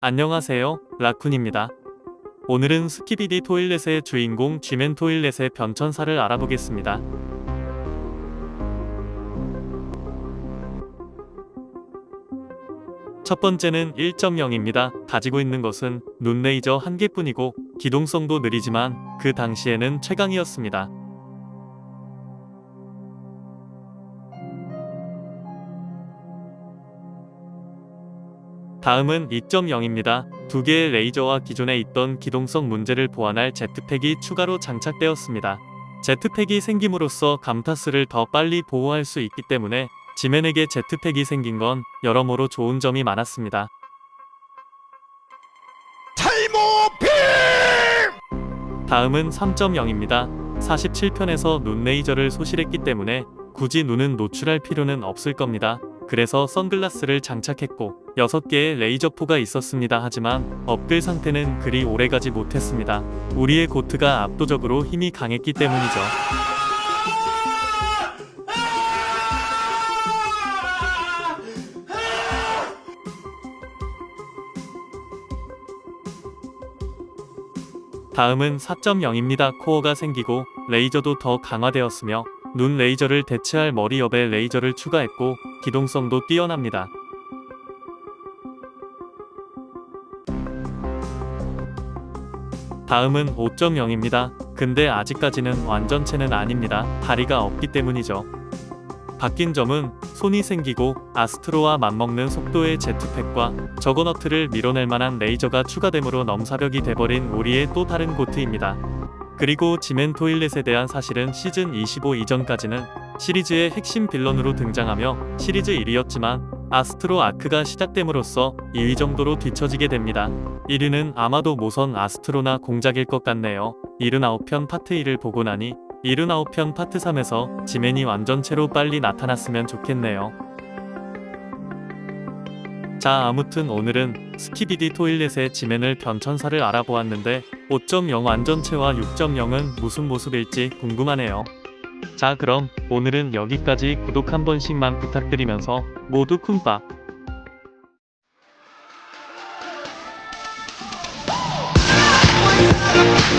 안녕하세요, 라쿤입니다. 오늘은 스키비디 토일렛의 주인공 쥐맨 토일렛의 변천사를 알아보겠습니다. 첫 번째는 1.0입니다. 가지고 있는 것은 눈 레이저 한 개뿐이고 기동성도 느리지만 그 당시에는 최강이었습니다. 다음은 2.0입니다. 두 개의 레이저와 기존에 있던 기동성 문제를 보완할 제트팩이 추가로 장착되었습니다. 제트팩이 생김으로써 감타스를 더 빨리 보호할 수 있기 때문에 지맨에게 제트팩이 생긴 건 여러모로 좋은 점이 많았습니다. 다음은 3.0입니다. 47편에서 눈 레이저를 소실했기 때문에 굳이 눈은 노출할 필요는 없을 겁니다. 그래서 선글라스를 장착했고 6개의 레이저포가 있었습니다. 하지만 업글 상태는 그리 오래가지 못했습니다. 우리의 고트가 압도적으로 힘이 강했기 때문이죠. 다음은 4.0입니다. 코어가 생기고 레이저도 더 강화되었으며 눈 레이저를 대체할 머리 옆에 레이저를 추가했고 기동성도 뛰어납니다. 다음은 5.0입니다. 근데 아직까지는 완전체는 아닙니다. 다리가 없기 때문이죠. 바뀐 점은 손이 생기고 아스트로와 맞먹는 속도의 제트팩과 저거너트를 밀어낼 만한 레이저가 추가됨으로 넘사벽이 돼버린 우리의 또 다른 고트입니다. 그리고 지멘 토일렛에 대한 사실은 시즌 25 이전까지는 시리즈의 핵심 빌런으로 등장하며 시리즈 1위였지만 아스트로 아크가 시작됨으로써 2위 정도로 뒤처지게 됩니다. 1위는 아마도 모선 아스트로나 공작일 것 같네요. 79편 파트 1을 보고 나니 79편 파트 3에서 지맨이 완전체로 빨리 나타났으면 좋겠네요. 자, 아무튼 오늘은 스키비디 토일렛의 지맨을 변천사를 알아보았는데 5.0 완전체와 6.0은 무슨 모습일지 궁금하네요. 자, 그럼 오늘은 여기까지 구독 한 번씩만 부탁드리면서 모두 you.